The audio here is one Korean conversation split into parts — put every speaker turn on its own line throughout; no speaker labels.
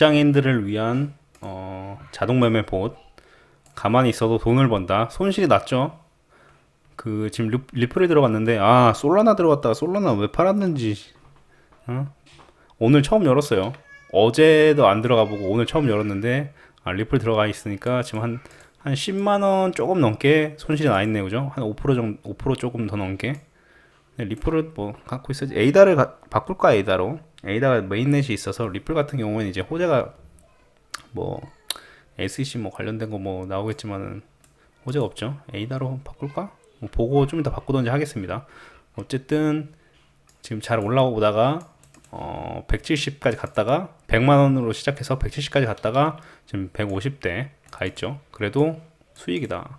장인들을 위한 어, 자동 매매 봇 가만히 있어도 돈을 번다. 손실이 났죠? 그 지금 리, 리플이 들어갔는데 아 솔라나 들어갔다가 솔라나 왜 팔았는지. 어? 오늘 처음 열었어요. 어제도 안 들어가 보고 오늘 처음 열었는데 아, 리플 들어가 있으니까 지금 한 한 10만 원 조금 넘게 손실이 나 있네요. 그죠? 한 5% 정도 5% 조금 더 넘게. 네, 리플을 뭐 갖고 있어야지. 에이다를 가- 바꿀까 에이다로 에이다가 메인넷이 있어서 리플 같은 경우에는 이제 호재가 뭐 SEC 뭐 관련된 거 뭐 나오겠지만은 호재가 없죠. 에이다로 바꿀까? 뭐 보고 좀 이따 바꾸던지 하겠습니다. 어쨌든 지금 잘 올라오다가 어 170까지 갔다가 100만 원으로 시작해서 170까지 갔다가 지금 150대 가 있죠. 그래도 수익이다.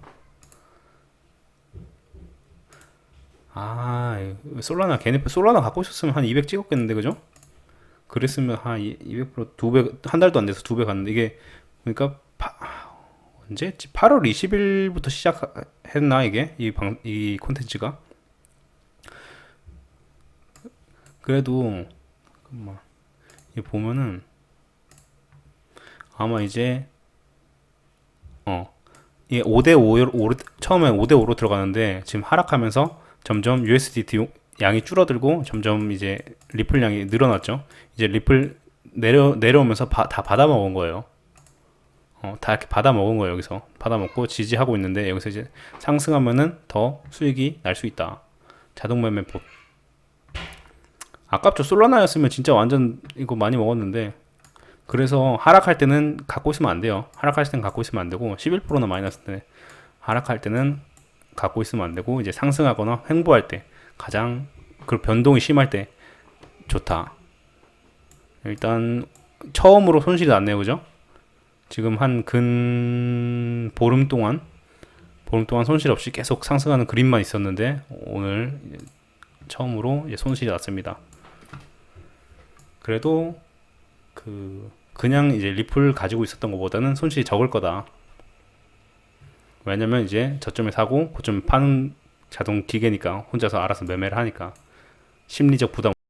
아, 솔라나 걔네 솔라나 갖고 있었으면 한 200 찍었겠는데 그죠? 그랬으면 한 200% 두배 한 달도 안 돼서 두 배 갔는데 이게 그러니까 파, 언제였지? 8월 20일부터 시작했나 이게 이 방 이 콘텐츠가 그래도 잠깐만 이 보면은 아마 이제 어 이게 5대 5로 5, 처음에 5대 5로 들어가는데 지금 하락하면서 점점 USDT 용- 양이 줄어들고 점점 이제 리플 양이 늘어났죠. 이제 리플 내려 내려오면서 바- 다 받아 먹은 거예요. 어, 다 이렇게 받아 먹은 거예요. 여기서 받아 먹고 지지하고 있는데 여기서 이제 상승하면은 더 수익이 날 수 있다. 자동 매매 법. 아깝죠. 솔라나였으면 진짜 완전 이거 많이 먹었는데 그래서 하락할 때는 갖고 있으면 안 돼요. 하락할 때는 갖고 있으면 안 되고 11%나 마이너스인데 하락할 때는 갖고 있으면 안 되고 이제 상승하거나 횡보할 때 가장 그 변동이 심할 때 좋다. 일단 처음으로 손실이 났네요, 그죠? 지금 한 근 보름 동안 보름 동안 손실 없이 계속 상승하는 그림만 있었는데 오늘 처음으로 손실이 났습니다. 그래도 그 그냥 이제 리플 가지고 있었던 것보다는 손실이 적을 거다. 왜냐면 이제 저점에 사고 고점에 파는 자동 기계니까 혼자서 알아서 매매를 하니까 심리적 부담